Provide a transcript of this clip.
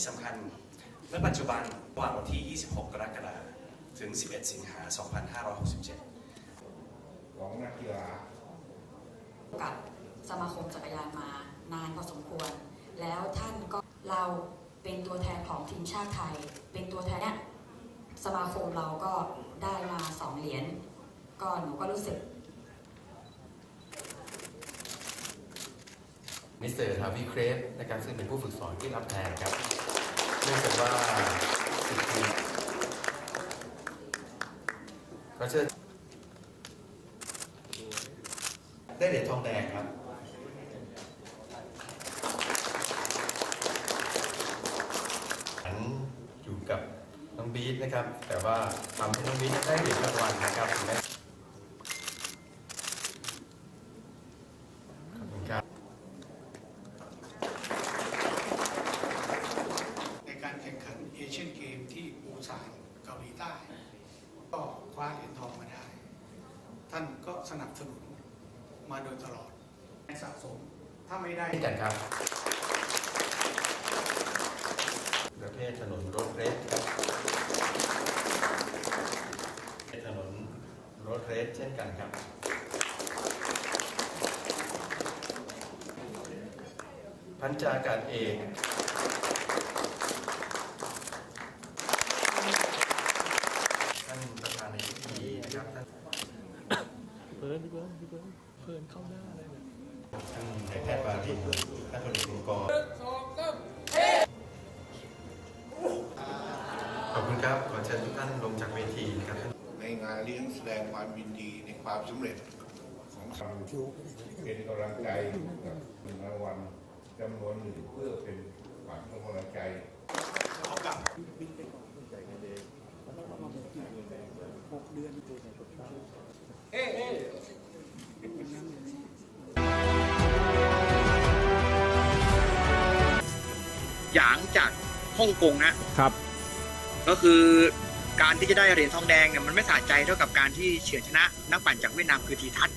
ที่สำคัญณปัจจุบันระหว่างวันที่ 26 กรกฎาคมถึง 11 สิงหาคม2567 ของนักกีฬากับสมาคมจักรยานมานานพอสมควร แล้วท่านก็เราเป็นตัวแทนของทีมชาติไทย เป็นตัวแทนเนี่ยสมาคมเราก็ได้มาสองเหรียญก็หนูก็รู้สึกมิสเตอร์ทาวิเครสนะครับซึ่งเป็นผู้ฝึกสอนที่รับแทนครับ เนื่องจากว่าสิบปีก็เชิญได้เหรียญทองแดงครับอันอยู่กับน้องบีทนะครับ แต่ว่าทำให้น้องบีทได้เหรียญรางวัลนะครับถึงแม้ขอบคุณครับ ในการแข่งขันเอเชียนเกม ที่ปูซานเกาหลีใต้ ก็คว้าเหรียญทองมาได้ ท่านก็สนับสนุนมาโดยตลอดสะสมถ้าไม่ได้เช่นกันครับ ประเภทถนนรถเรสครับถนนรถเรสเช่นกันครับพันจาการเอกท่านประธานในพิธีนะครับท่าน เพิร์ นพี่เพิร์นพี่เพิร์นเพิร์นเข้าหน้าเลยเนี่ยท่านนายแพทย์ปารินท่านพลเอกสุกรขอบคุณครับ ขอเชิญทุกท่านลงจากเวทีนะครับ ในงานเลี้ยงแสดงความยินดีในความสำเร็จของทางเป็นกำลังใจกับเงินรางวัลจำนวนหนึ่งเพื่อเป็นขวัญกำลังใจ หยางจากฮ่องกงนะครับ ก็คือการที่จะได้เหรียญทองแดงเนี่ยมันไม่สะใจเท่ากับการที่เฉือนชนะนักปั่นจากเวียดนามคือทีทัศน์